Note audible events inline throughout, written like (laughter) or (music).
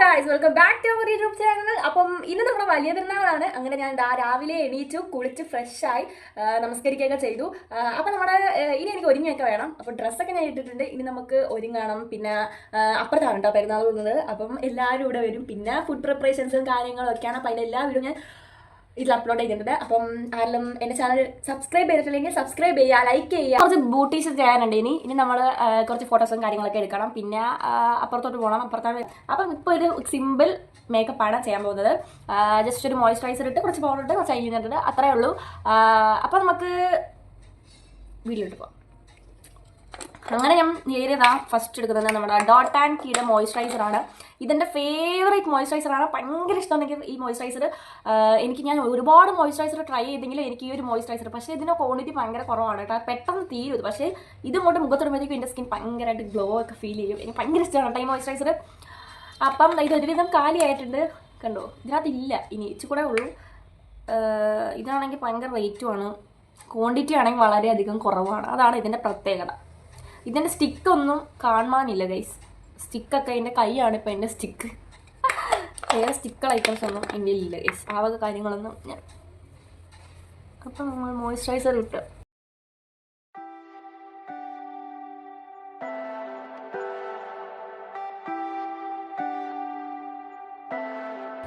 Guys welcome back to our YouTube channel അപ്പം ഇന്ന് നമ്മുടെ വലിയ പെരുന്നാളാണ് അങ്ങനെ ഞാൻ ദാ രാവിലെ എണീറ്റു കുളിച്ച് ഫ്രഷായി നമസ്കരിക്കുകയൊക്കെ ചെയ്തു. അപ്പം നമ്മുടെ ഇനി എനിക്ക് ഒരുങ്ങിയൊക്കെ വേണം. അപ്പം ഡ്രസ്സൊക്കെ ഞാൻ ഇട്ടിട്ടുണ്ട്. ഇനി നമുക്ക് ഒരുങ്ങണം. പിന്നെ അപ്പുറത്താണ് കേട്ടോ പെരുന്നാൾ വന്നത് അപ്പം എല്ലാവരും ഇവിടെ വരും. പിന്നെ ഫുഡ് പ്രിപ്പറേഷൻസും കാര്യങ്ങളൊക്കെയാണ്. അപ്പം അതിന്റെ എല്ലാ വീടും ഞാൻ ഇതിൽ അപ്ലോഡ് ചെയ്തിട്ടുണ്ട്. അപ്പം ആരെല്ലാം എന്റെ ചാനൽ സബ്സ്ക്രൈബ് ചെയ്തിട്ടില്ലെങ്കിൽ സബ്സ്ക്രൈബ് ചെയ്യുക ലൈക്ക് ചെയ്യുക. കുറച്ച് ബൂട്ടീസ് ചെയ്യാനുണ്ട് ഇനി. ഇനി നമ്മൾ കുറച്ച് ഫോട്ടോസും കാര്യങ്ങളൊക്കെ എടുക്കണം. പിന്നെ അപ്പുറത്തോട്ട് പോകണം അപ്പുറത്താണ്. അപ്പം ഇപ്പോൾ ഒരു സിമ്പിൾ മേക്കപ്പാണ് ചെയ്യാൻ പോകുന്നത്. ജസ്റ്റ് ഒരു മോയ്സ്ചറൈസർ ഇട്ട് കുറച്ച് പൗഡർ ഇട്ട് കുറച്ച് അയ്യുന്നുണ്ട് അത്രേ ഉള്ളൂ. അപ്പോൾ നമുക്ക് വീട്ടിലോട്ട് പോകാം അങ്ങനെ ഞാൻ നേരിയതാ ഫസ്റ്റ് എടുക്കുന്നത് നമ്മുടെ ഡോട്ട് ആൻഡ് കീയുടെ മോയ്സ്ചറൈസർ ആണ്. ഇതെന്റെ ഫേവറേറ്റ് മോയ്സ്ചറൈസർ ആണ്. ഭയങ്കര ഇഷ്ടമാണ് എനിക്ക് ഈ മോയ്സ്ചറൈസർ എനിക്ക് ഞാൻ ഒരുപാട് മോയ്സ്ചറൈസർ ട്രൈ ചെയ്തെങ്കിലും എനിക്ക് ഈ ഒരു മോയ്സ്ചറൈസർ പക്ഷേ ഇതിന്റെ ക്വാണ്ടിറ്റി ഭയങ്കര കുറവാണ് കേട്ടോ. പെട്ടെന്ന് തീരും പക്ഷേ ഇത് കൊണ്ട് മുഖത്തിടുമ്പോഴത്തേക്കും എന്റെ സ്കിൻ ഭയങ്കരമായിട്ട് ഗ്ലോ ഒക്കെ ഫീൽ ചെയ്യും. എനിക്ക് ഭയങ്കര ഇഷ്ടമാണ് കേട്ടോ ഈ മോയ്സ്ചറൈസർ അപ്പം ഇത് ഒരുവിധം കാലിയായിട്ടുണ്ട് കണ്ടോ? ഇതിനകത്ത് ഇല്ല. ഇനി ഇച്ചിരി ഉള്ളൂ. ഇതാണെങ്കിൽ ഭയങ്കര റേറ്റുമാണ് ക്വാണ്ടിറ്റി ആണെങ്കിൽ വളരെയധികം കുറവാണ്. അതാണ് ഇതിന്റെ പ്രത്യേകത. ഇതിന്റെ സ്റ്റിക്കൊന്നും കാണാനില്ല ഗൈസ് സ്റ്റിക്കൊക്കെ എന്റെ കൈയാണ് ഇപ്പം എന്റെ സ്റ്റിക്ക് വേറെ സ്റ്റിക്കർ ഐറ്റംസ് ഒന്നും എന്റെ ഇല്ല ഗൈസ് ആ വക കാര്യങ്ങളൊന്നും ഞാൻ അപ്പം നമ്മൾ മോയ്സ്ചറൈസർ ഇട്ട്.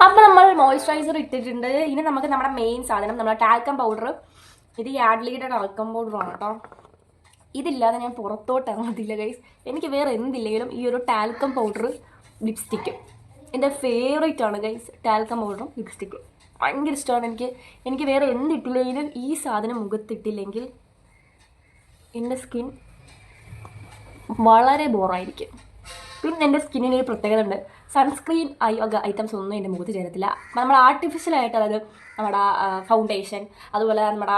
അപ്പം നമ്മൾ മോയ്സ്ചറൈസർ ഇട്ടിട്ടുണ്ട്. ഇനി നമുക്ക് നമ്മുടെ മെയിൻ സാധനം നമ്മുടെ ടാൽക്കം പൗഡർ ഇത് യാഡ്ലിയുടെ ടാൽക്കം പൗഡറാണ് കേട്ടോ ഇതില്ലാതെ ഞാൻ പുറത്തോട്ട് ഇറങ്ങത്തില്ല ഗൈസ് എനിക്ക് വേറെ എന്തില്ലെങ്കിലും ഈ ഒരു ടാൽക്കം പൗഡർ ലിപ്സ്റ്റിക്കും എന്റെ ഫേവറേറ്റ് ആണ് ഗൈസ് ടാൽക്കം പൗഡറും ലിപ്സ്റ്റിക്കും ഭയങ്കര ഇഷ്ടമാണ് എനിക്ക്. എനിക്ക് വേറെ എന്തിട്ടില്ലെങ്കിലും ഈ സാധനം മുഖത്തിട്ടില്ലെങ്കിൽ എന്റെ സ്കിൻ വളരെ ബോറായിരിക്കും പിന്നെ എന്റെ സ്കിന്നിന് ഒരു പ്രത്യേകത ഉണ്ട്. സൺസ്ക്രീൻ ഐ ഐറ്റംസ് ഒന്നും എന്റെ മുഖത്ത് ചേരത്തില്ല. നമ്മൾ ആർട്ടിഫിഷ്യലായിട്ട് അതായത് നമ്മുടെ ഫൗണ്ടേഷൻ അതുപോലെ നമ്മുടെ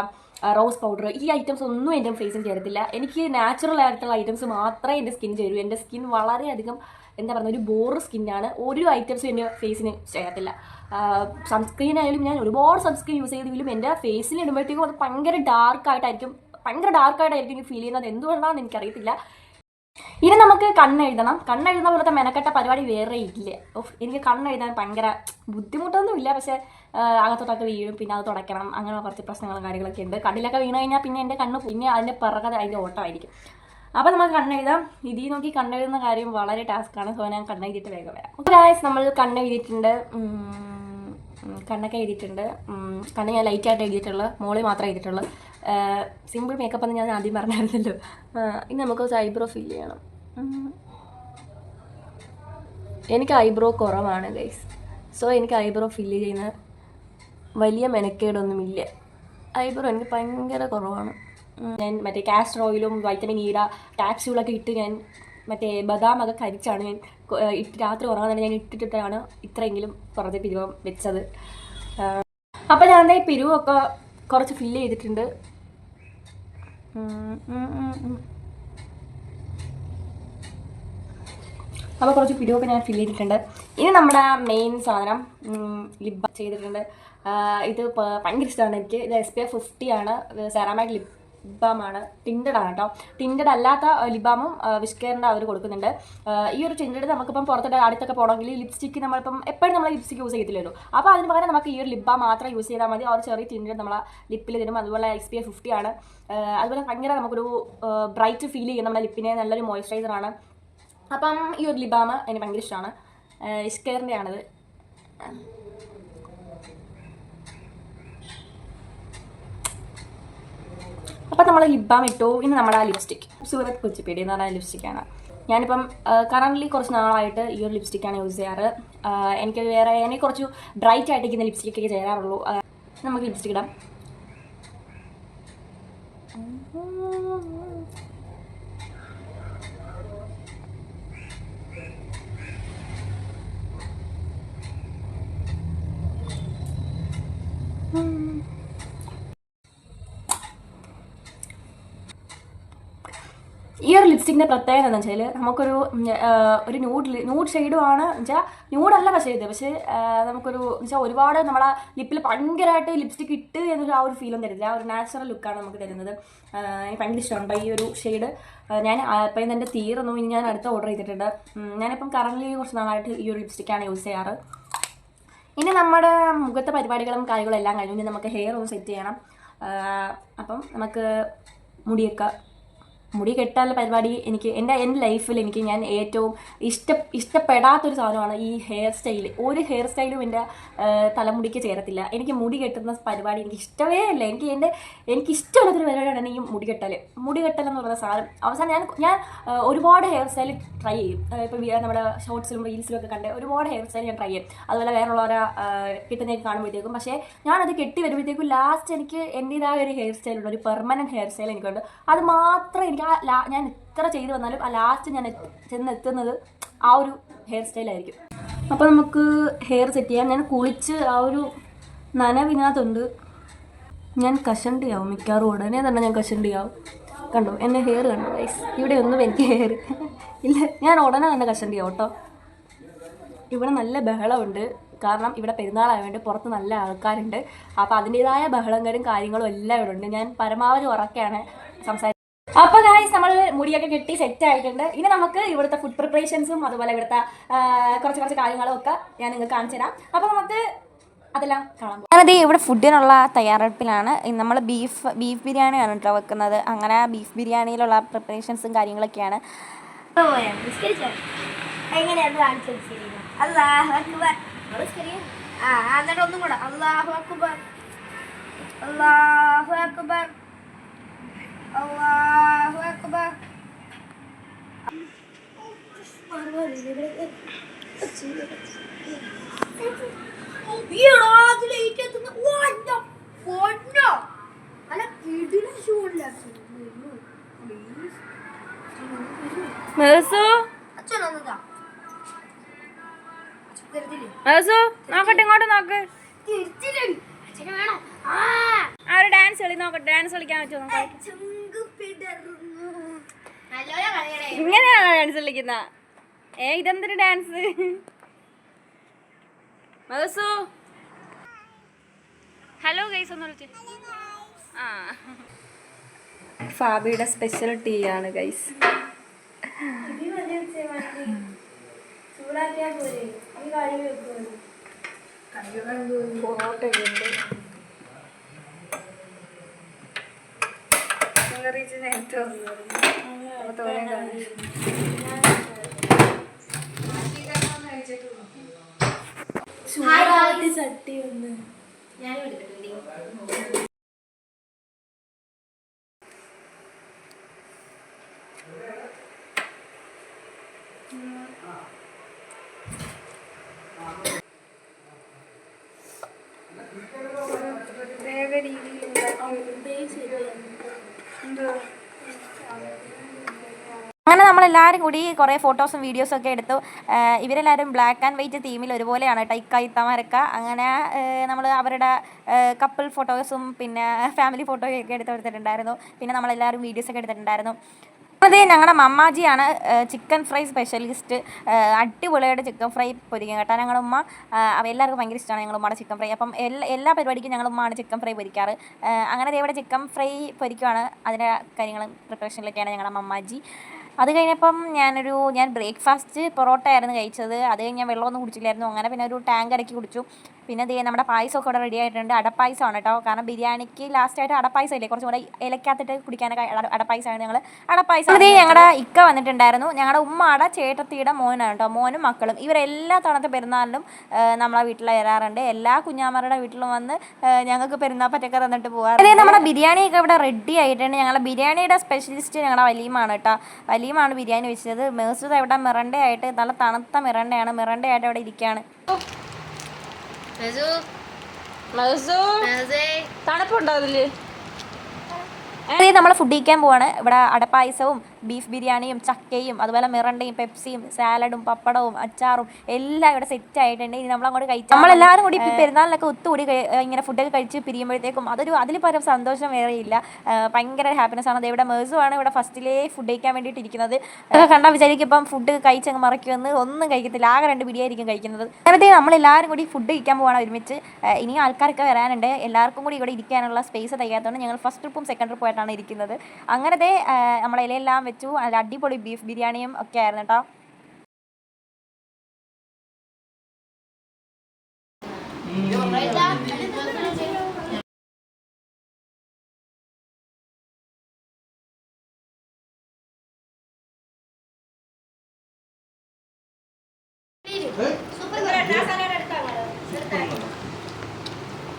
റോസ് പൗഡർ ഈ ഐറ്റംസ് ഒന്നും എന്റെ ഫേസിൽ ചേരത്തില്ല. എനിക്ക് നാച്ചുറൽ ആയിട്ടുള്ള ഐറ്റംസ് മാത്രമേ എന്റെ സ്കിൻ ചേരൂ. എന്റെ സ്കിൻ വളരെയധികം എന്താ പറയുക ഒരു ബോർ സ്കിന്നാണ് ഒരു ഐറ്റംസും എന്റെ ഫേസിന് ചേരത്തില്ല. സൺസ്ക്രീൻ ആയാലും ഞാൻ ഒരുപാട് സൺസ്ക്രീൻ യൂസ് ചെയ്തെങ്കിലും എന്റെ ഫേസിൽ ഇടുമ്പോഴത്തേക്കും അത് ഭയങ്കര ഡാർക്ക് ആയിട്ടായിരിക്കും. ഭയങ്കര ഡാർക്ക് ആയിട്ടായിരിക്കും എനിക്ക് ഫീൽ ചെയ്യുന്നത്. എന്തുകൊണ്ടാണെന്ന് എനിക്കറിയത്തില്ല. ഇനി നമുക്ക് കണ്ണെഴുതണം. കണ്ണെഴുതുന്ന പോലത്തെ മെനക്കെട്ട പരിപാടി വേറെ ഇല്ല? ഓഫ് എനിക്ക് കണ്ണെഴുതാൻ ഭയങ്കര ബുദ്ധിമുട്ടൊന്നുമില്ല. പക്ഷേ അകത്തോട്ടൊക്കെ വീഴും പിന്നെ അത് തുടയ്ക്കണം അങ്ങനെ കുറച്ച് പ്രശ്നങ്ങളും കാര്യങ്ങളൊക്കെ ഉണ്ട്. കണ്ണിലൊക്കെ വീണ് കഴിഞ്ഞാൽ പിന്നെ എന്റെ കണ്ണ് പിന്നെ അതിന്റെ പിറകെ അതിന്റെ ഓട്ടമായിരിക്കും. അപ്പോൾ നമുക്ക് കണ്ണെഴുതാം. ഇതിൽ നോക്കി കണ്ണെഴുതുന്ന കാര്യം വളരെ ടാസ്ക്കാണ് സോ ഞാൻ കണ്ണെഴുതിയിട്ട് വേഗം വരാം. ഒരാഴ്ച നമ്മൾ കണ്ണെഴുതിയിട്ടുണ്ട് കണ്ണൊക്കെ എഴുതിയിട്ടുണ്ട്. കണ്ണ് ഞാൻ ലൈറ്റായിട്ട് എഴുതിയിട്ടുള്ളൂ മോളി മാത്രം എഴുതിയിട്ടുള്ളൂ. സിമ്പിൾ മേക്കപ്പ് എന്ന് ഞാൻ ആദ്യം പറഞ്ഞായിരുന്നല്ലോ. ഇനി നമുക്ക് കുറച്ച് ഐബ്രോ ഫില്ല് ചെയ്യണം എനിക്ക് ഐബ്രോ കുറവാണ് ഗൈസ് സോ എനിക്ക് ഐബ്രോ ഫില്ല് ചെയ്യുന്ന വലിയ മെനക്കേടൊന്നുമില്ല. ഐബ്രോ എനിക്ക് ഭയങ്കര കുറവാണ്. ഞാൻ മറ്റേ കാസ്റ്റർ ഓയിലും വൈറ്റമിൻ ഈര ടാക്സ്യൂളൊക്കെ ഇട്ട് ഞാൻ മറ്റേ ബദാമൊക്കെ കരിച്ചാണ് ഞാൻ ഇട്ട് രാത്രി ഉറങ്ങാൻ തന്നെ ഞാൻ ഇട്ടിട്ടിട്ടാണ് ഇത്രയെങ്കിലും കുറച്ച് പിരിവം വെച്ചത്. അപ്പം ഞാൻ എന്താ ഈ പിരിവൊക്കെ കുറച്ച് ഫില്ല് ചെയ്തിട്ടുണ്ട്. അപ്പോൾ കുറച്ച് പിരിവൊക്കെ ഞാൻ ഫില്ല് ചെയ്തിട്ടുണ്ട്. ഇനി നമ്മുടെ മെയിൻ സാധനം ലിബ് ചെയ്തിട്ടുണ്ട്. ഇത് ഭയങ്കര ഇഷ്ടമാണ് എനിക്ക്. ഇത് എസ് പി എഫ് ഫിഫ്റ്റി ആണ്. സെറാമൈഡ് ലിപ് ലിബാമാണ് ടിൻഡഡ് ആണ്. കേട്ടോ ടിൻഡഡ് അല്ലാത്ത ലിബാമും വിഷ്കേറിന്റെ അവർ കൊടുക്കുന്നുണ്ട്. ഈ ഒരു ടിൻഡഡ് നമുക്കിപ്പം പുറത്തോട്ട് അടുത്തൊക്കെ പോകണമെങ്കിൽ ലിപ്സ്റ്റിക്ക് നമ്മളിപ്പം എപ്പോഴും നമ്മൾ ലിപ്സ്റ്റിക്ക് യൂസ് ചെയ്യത്തില്ലല്ലോ. അപ്പോൾ അതിന് പകരം നമുക്ക് ഈ ഒരു ലിപ് മാത്രം യൂസ് ചെയ്താൽ മതി. ആ ഒരു ചെറിയ ടിൻഡഡ് നമ്മളെ ലിപ്പിൽ തരും. അതുപോലെ എക്സ് പി എഫ് ഫിഫ്റ്റി ആണ്. അതുപോലെ ഭയങ്കര നമുക്കൊരു ബ്രൈറ്റ് ഫീൽ ചെയ്യും. നമ്മുടെ ലിപ്പിനെ നല്ലൊരു മോയ്സ്ചറൈസർ ആണ്. അപ്പം ഈ ഒരു ലിബാമ എനിക്ക് ഭയങ്കര ഇഷ്ടമാണ് ഇഷ്കെയറിന്റെ ആണിത് അപ്പം നമ്മൾ ലിബാം ഇട്ടു. ഇനി നമ്മുടെ ആ ലിപ്സ്റ്റിക് സൂറത്ത് കുച്ചിപ്പേടി എന്ന് പറഞ്ഞ ലിപ്സ്റ്റിക്കാണ് ഞാനിപ്പം കറന്റ്ലി കുറച്ച് നാളായിട്ട് ഈ ഒരു ലിപ്സ്റ്റിക്കാണ് യൂസ് ചെയ്യാറ്. എനിക്ക് വേറെ എനിക്ക് കുറച്ച് ബ്രൈറ്റ് ആയിട്ട് ഇരിക്കുന്ന ലിപ്സ്റ്റിക്കൊക്കെ ചേരാറുള്ളൂ ചെയ്യാറുള്ളൂ നമുക്ക് ലിപ്സ്റ്റിക് ഇടാം. ലിപ്സ്റ്റിക് പ്രത്യേകത എന്ന് വെച്ചാൽ നമുക്കൊരു ഒരു ന്യൂഡ് ന്യൂഡ് ഷെയ്ഡുമാണ് വെച്ചാൽ ന്യൂഡല്ല പക്ഷേ ഇത്. പക്ഷേ നമുക്കൊരു വെച്ചാൽ ഒരുപാട് നമ്മളെ ലിപ്പിൽ ഭയങ്കരമായിട്ട് ലിപ്സ്റ്റിക് ഇട്ട് എന്നൊരു ആ ഒരു ഫീലും തരുന്നില്ല ആ ഒരു നാച്ചുറൽ ലുക്കാണ് നമുക്ക് തരുന്നത്. എനിക്ക് ഭയങ്കര ഇഷ്ടമുണ്ട് ഈ ഒരു ഷെയ്ഡ് ഞാൻ ഇപ്പം ഇതിന്റെ തീർന്നു. ഇനി ഞാൻ അടുത്ത ഓർഡർ ചെയ്തിട്ടുണ്ട്. ഞാനിപ്പം കറന്റ് കുറച്ച് നാളായിട്ട് ഈ ഒരു ലിപ്സ്റ്റിക്കാണ് യൂസ് ചെയ്യാറ്. ഇനി നമ്മുടെ മുഖത്തെ പരിപാടികളും കാര്യങ്ങളും എല്ലാം കഴിഞ്ഞു ഇനി നമുക്ക് ഹെയർ ഒന്ന് സെറ്റ് ചെയ്യണം. അപ്പം നമുക്ക് മുടിയൊക്കെ മുടി കെട്ടാനുള്ള പരിപാടി എനിക്ക് എന്റെ എന്റെ ലൈഫിൽ എനിക്ക് ഞാൻ ഏറ്റവും ഇഷ്ട ഇഷ്ടപ്പെടാത്തൊരു സാധനമാണ് ഈ ഹെയർ സ്റ്റൈൽ ഒരു ഹെയർ സ്റ്റൈലും എന്റെ തലമുടിക്ക് ചേരത്തില്ല. എനിക്ക് മുടി കെട്ടുന്ന പരിപാടി എനിക്ക് ഇഷ്ടമേ അല്ല എനിക്ക് എന്റെ എനിക്ക് ഇഷ്ടമുള്ളൊരു പരിപാടിയാണ് ഈ മുടി കെട്ടൽ മുടി കെട്ടൽ എന്ന് പറയുന്ന സാധനം. അവസാനം ഞാൻ ഞാൻ ഒരുപാട് ഹെയർ സ്റ്റൈൽ ട്രൈ ചെയ്യും. ഇപ്പോൾ നമ്മുടെ ഷോർട്സിലും റീൽസിലും ഒക്കെ കണ്ട് ഒരുപാട് ഹെയർ സ്റ്റൈൽ ഞാൻ ട്രൈ ചെയ്യും. അതുപോലെ വേറെയുള്ളവരെ കിട്ടുന്നതൊക്കെ കാണുമ്പോഴത്തേക്കും. പക്ഷേ ഞാനത് കെട്ടി വരുമ്പോഴത്തേക്കും ലാസ്റ്റ് എനിക്ക് എന്റെതായ ഒരു ഹെയർ സ്റ്റൈലുണ്ട് ഒരു പെർമനന്റ് ഹെയർ സ്റ്റൈൽ എനിക്കുണ്ട്. അത് മാത്രം എനിക്ക് ആ ലാ ഞാൻ എത്ര ചെയ്ത് വന്നാലും ആ ലാസ്റ്റ് ഞാൻ എത്തി- ചെന്ന് എത്തുന്നത് ആ ഒരു ഹെയർ സ്റ്റൈലായിരിക്കും അപ്പോൾ നമുക്ക് ഹെയർ സെറ്റ് ചെയ്യാം. ഞാൻ കുളിച്ച് ആ ഒരു നനവിനകത്തുണ്ട് ഞാൻ കഷണ്ടിയാവും മിക്കവാറും. ഉടനെ തന്നെ ഞാൻ കഷണ്ടിയാവും. കണ്ടു? എന്റെ ഹെയർ കണ്ടു? ഗൈസ് ഇവിടെ ഒന്നും എനിക്ക് ഹെയർ (laughs) ഇല്ല. ഞാൻ ഉടനെ തന്നെ കഷണ്ടിയാവും കേട്ടോ. ഇവിടെ നല്ല ബഹളമുണ്ട്. കാരണം ഇവിടെ പെരുന്നാളായതുകൊണ്ട് പുറത്ത് നല്ല ആൾക്കാരുണ്ട്. അപ്പോൾ അതിന്റേതായ ബഹളങ്ങളും കാര്യങ്ങളും എല്ലാം ഇവിടെ ഉണ്ട്. ഞാൻ പരമാവധി ഉറക്കെയാണ് സംസാരിക്കുന്നത്. അപ്പൊ ഗായ്സ് നമ്മൾ മുടിയൊക്കെ കെട്ടി സെറ്റ് ആയിട്ടുണ്ട്. ഇനി നമുക്ക് ഇവിടുത്തെ ഫുഡ് പ്രിപ്പറേഷൻസും അതുപോലെ ഇവിടുത്തെ കുറച്ച് കുറച്ച് കാര്യങ്ങളും ഒക്കെ ഞാൻ നിങ്ങൾക്ക് കാണിച്ചു തരാം. അപ്പൊ നമുക്ക് അതെല്ലാം കാണാം. ഞാനത് ഇവിടെ ഫുഡിനുള്ള തയ്യാറെടുപ്പിലാണ്. നമ്മൾ ബീഫ് ബീഫ് ബിരിയാണിയാണ് കേട്ടോ വെക്കുന്നത്. അങ്ങനെ ബീഫ് ബിരിയാണിയിലുള്ള പ്രിപ്പറേഷൻസും കാര്യങ്ങളൊക്കെയാണ്. അല്ലാഹു അക്ബർ. ആ എന്നിട്ട് ഒന്നും കൂടെ. അല്ലാഹു അക്ബർ. അല്ലാഹു അക്ബർ. അല്ലാഹു അക്ബർ നോക്കട്ടെ ഇങ്ങോട്ട് നോക്ക്. ആ. ഒരു ഡാൻസ് കളി നോക്കട്ടെ ഡാൻസ് കളിക്കാൻ പറ്റുമോ? നോക്കാം ഇങ്ങനെയാണോ ഡാൻസ് കളിക്കുന്ന? ഏ ഇതെന്തൊരു ഡാൻസ് മദസു ഹലോ ഗൈസ് ഒന്ന് വിളിച്ചു ആ. ഫാബിയുടെ സ്പെഷ്യൽ ടീ ആണ് ഗൈസ് ചൂടാക്കിയാ കാര്യം വെക്കുമല്ലോ പൊറോട്ടയൊക്കെ ഉണ്ട് ചട്ടി ഒന്ന്. ഞാനും എടുത്തിട്ടുണ്ട്. നമ്മളെല്ലാവരും കൂടി കുറേ ഫോട്ടോസും വീഡിയോസും ഒക്കെ എടുത്തു. ഇവരെല്ലാവരും ബ്ലാക്ക് ആൻഡ് വൈറ്റ് തീമിൽ ഒരുപോലെയാണ് ടൈക്ക ഇത്തമാരക്ക അങ്ങനെ നമ്മൾ അവരുടെ കപ്പിൾ ഫോട്ടോസും പിന്നെ ഫാമിലി ഫോട്ടോയൊക്കെ എടുത്ത് എടുത്തിട്ടുണ്ടായിരുന്നു പിന്നെ നമ്മളെല്ലാവരും വീഡിയോസൊക്കെ എടുത്തിട്ടുണ്ടായിരുന്നു. അതേ ഞങ്ങളുടെ മമ്മാജിയാണ് ചിക്കൻ ഫ്രൈ സ്പെഷ്യലിസ്റ്റ് അടിപൊളിയായിട്ട് ചിക്കൻ ഫ്രൈ പൊരിക്കും കേട്ടോ. ഞങ്ങളുടെ ഉമ്മ എല്ലാവർക്കും ഭയങ്കര ഇഷ്ടമാണ് ഞങ്ങളുടെ ഉമ്മയുടെ ചിക്കൻ ഫ്രൈ അപ്പം എല്ലാ എല്ലാ പരിപാടിക്കും ഞങ്ങളുടെ ഉമ്മയാണ് ചിക്കൻ ഫ്രൈ പൊരിക്കാറ്. അങ്ങനെ ഇവിടെ ചിക്കൻ ഫ്രൈ പൊരിക്കുവാണ്. അതിന്റെ കാര്യങ്ങളും പ്രിപ്പറേഷനിലൊക്കെയാണ് ഞങ്ങളുടെ മമ്മാജി. അത് കഴിഞ്ഞപ്പം ഞാനൊരു ഞാൻ ബ്രേക്ക്ഫാസ്റ്റ് പൊറോട്ട ആയിരുന്നു കഴിച്ചത്. അത് കഴിഞ്ഞ് ഞാൻ വെള്ളമൊന്നും കുടിച്ചില്ലായിരുന്നു. അങ്ങനെ പിന്നെ ഒരു ടാങ്ക് ഇറക്കി കുടിച്ചു. പിന്നെ ദേ നമ്മുടെ പായസമൊക്കെ ഇവിടെ റെഡി ആയിട്ടുണ്ട്. അടപ്പായസമാണ് കേട്ടോ. കാരണം ബിരിയാണിക്ക് ലാസ്റ്റ് ലാസ്റ്റായിട്ട് അടപ്പായസം ഇല്ലേ കുറച്ചും കൂടെ ഇലക്കകത്തിട്ട് കുടിക്കാനൊക്കെ അട- അടപ്പായസമാണ് ഞങ്ങൾ അടപ്പായസം ദേ ഞങ്ങളുടെ ഇക്ക വന്നിട്ടുണ്ടായിരുന്നു. ഞങ്ങളുടെ ഉമ്മയുടെ ചേട്ടത്തിയുടെ മോനാണ് കേട്ടോ. മോനും മക്കളും. ഇവരെല്ലാ തവണത്തെ പെരുന്നാളിലും നമ്മളെ വീട്ടിൽ വരാറുണ്ട്. എല്ലാ കുഞ്ഞാമാരുടെ വീട്ടിലും വന്ന് ഞങ്ങൾക്ക് പെരുന്നാൾ പറ്റൊക്കെ തന്നിട്ട് പോകാറ് അതേ നമ്മുടെ ബിരിയാണിയൊക്കെ ഇവിടെ റെഡി ആയിട്ടുണ്ട്. ഞങ്ങളുടെ ബിരിയാണിയുടെ സ്പെഷ്യലിസ്റ്റ് ഞങ്ങളുടെ വലിയമാണ് കേട്ടോ. വലിയമാണ് ബിരിയാണി വെച്ചത്. മേഴ്സത് ഇവിടെ മിറണ്ടയായിട്ട് നല്ല തണുത്ത മിറണ്ടയാണ്. മിറണ്ടയായിട്ട് അവിടെ ഇരിക്കുകയാണ് തണുപ്പുണ്ടോ അതിൽ? നമ്മൾ ഫുഡ് കഴിക്കാൻ പോവാണ്. ഇവിടെ അടപ്പായസവും ബീഫ് ബിരിയാണിയും ചക്കയും അതുപോലെ മിറണ്ടയും പെപ്സിയും സാലഡും പപ്പടവും അച്ചാറും എല്ലാം ഇവിടെ സെറ്റ് ആയിട്ടുണ്ട്. ഇനി നമ്മൾ അങ്ങോട്ട് കഴിച്ചു നമ്മളെല്ലാവരും കൂടി പെരുന്നാളിലൊക്കെ ഒത്തുകൂടി ഇങ്ങനെ ഫുഡൊക്കെ കഴിച്ച് പിരിയുമ്പോഴത്തേക്കും അതൊരു അതിൽ പരം സന്തോഷം വേറെയില്ല ഭയങ്കര ഹാപ്പിനെസ് ആണ്. ഇവിടെ മേഴ്സുമാണ് ആണ് ഇവിടെ ഫസ്റ്റിലേ ഫുഡ് കഴിക്കാൻ വേണ്ടിയിട്ട് ഇരിക്കുന്നത്. അതൊക്കെ കണ്ടാൽ വിചാരിക്കും ഇപ്പം ഫുഡ് കഴിച്ചങ്ങ് മറക്കുമെന്ന്. ഒന്നും കഴിക്കത്തില്ല. ആകെ രണ്ട് പിടിയായിരിക്കും കഴിക്കുന്നത്. അങ്ങനത്തെ നമ്മളെല്ലാവരും കൂടി ഫുഡ് കഴിക്കാൻ പോകണം ഒരുമിച്ച്. ഇനി ആൾക്കാരൊക്കെ വരാനുണ്ട്. എല്ലാവർക്കും കൂടി ഇവിടെ ഇരിക്കാനുള്ള സ്പേസ് തികയാത്തതുകൊണ്ട് ഞങ്ങൾ ഫസ്റ്റ് ട്രിപ്പും സെക്കൻഡ് ട്രിപ്പും ആയിട്ടാണ് ഇരിക്കുന്നത്. അങ്ങനത്തെ നമ്മളെല്ലാം വെച്ചു. നല്ല അടിപൊളി ബീഫ് ബിരിയാണിയും ഒക്കെ ആയിരുന്നു കേട്ടോ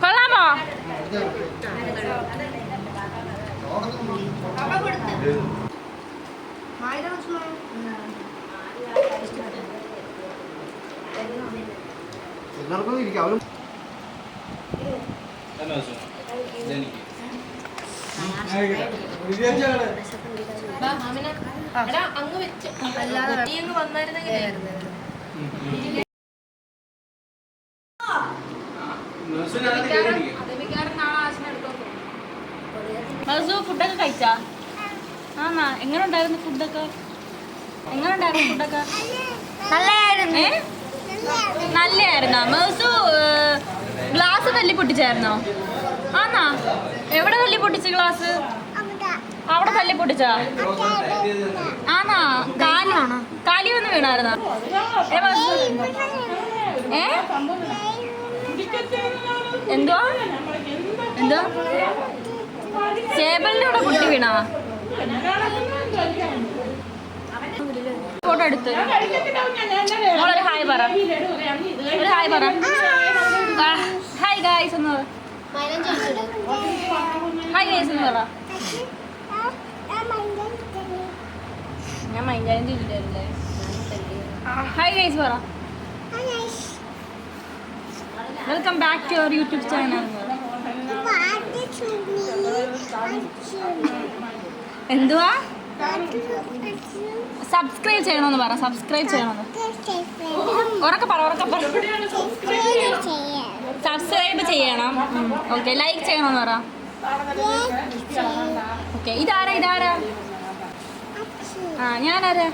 കൊള്ളാമോ? എല്ലാവർക്കും ഇരിക്കാം അവരും മസു ഫുഡൊക്കെ കഴിച്ചാ ആന്നാ എങ്ങനെ ഉണ്ടായിരുന്നു ഫുഡൊക്കെ? എങ്ങനെ ഫുഡൊക്കെ ഗ്ലാസ് തല്ലി പൊട്ടിച്ചായിരുന്നോ? ആന്നാ എവിടെ തല്ലി പൊട്ടിച്ച ഗ്ലാസ്? അവിടെ തല്ലി പൊട്ടിച്ചാ? ആന്നാ കാലി കാലി വന്ന് വീണായിരുന്നോ? ഏ എന്തുവാ എന്തുവാ ടേബിളിന്റെ ഇവിടെ കുട്ടി വീണാ? ഫോട്ടോ എടുത്ത്. ഞാൻ guys welcome back to your YouTube channel എന്തുവാ? സബ്സ്ക്രൈബ് ചെയ്യണമെന്ന് പറ സബ്സ്ക്രൈബ് ചെയ്യണമെന്ന്. ഉറക്കെ പറ ഉറക്കെ പറ. സബ്സ്ക്രൈബ് ചെയ്യണം. ഓക്കെ ലൈക്ക് ചെയ്യണമെന്ന് പറ. ഓക്കെ ഇതാരാ ഇതാരാ? ആ ഞാനാരാ?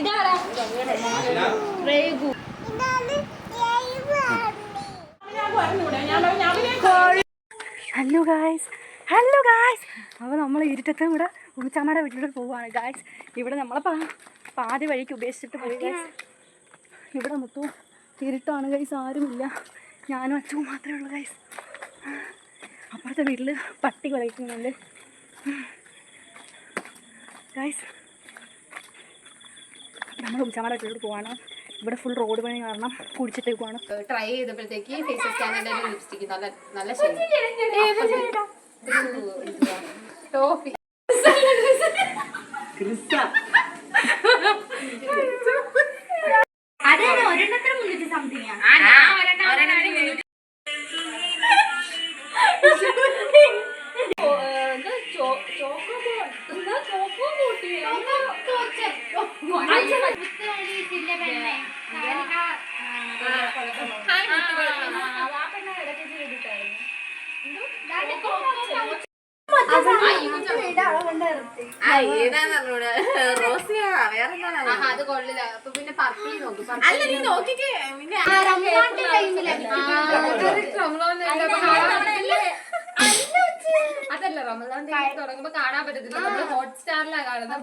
ഇതാരാ? ഹലോ ഗായ്സ് ഹലോ ഗായ്സ് അപ്പോൾ നമ്മൾ ഇരുട്ടത്തും കൂടെ ഉമ്മച്ചാമ്മയുടെ വീട്ടിലോട്ട് പോവുകയാണ് ഗായ്സ് ഇവിടെ നമ്മളെ പാ പാതി വഴിക്ക് ഉപേക്ഷിച്ചിട്ട് പോയി ഗായ്സ് ഇവിടെ മൊത്തവും ഇരുട്ടാണ് ഗൈസ് ആരുമില്ല. ഞാനും അച്ഛനും മാത്രമേ ഉള്ളൂ ഗൈസ് അപ്പുറത്തെ വീട്ടിൽ പട്ടി കുലയ്ക്കുന്നുണ്ട്. ഗൈസ് നമ്മൾ ഉമ്മച്ചാമ്മയുടെ വീട്ടിലോട്ട് പോവാണ്. ഇവിടെ ഫുൾ റോഡ് പണി കാരണം കുടിച്ചിട്ടേക്കുവാണ്. ട്രൈ ചെയ്തപ്പോഴത്തേക്ക് ഫേസ് സ്കാനിന്റെ ലിപ്സ്റ്റിക്ക് നല്ല നല്ല ശരി tô അത് കൊള്ളില്ല. അപ്പൊ പിന്നെ പർപ്പിൾ നോക്കും. അല്ല നീ നോക്കിക്കേ. അതല്ല റമദാൻ തുടങ്ങുമ്പോ കാണാൻ പറ്റത്തില്ല. നമ്മൾ ഹോട്ട്സ്റ്റാറിലാണ് കാണുന്ന.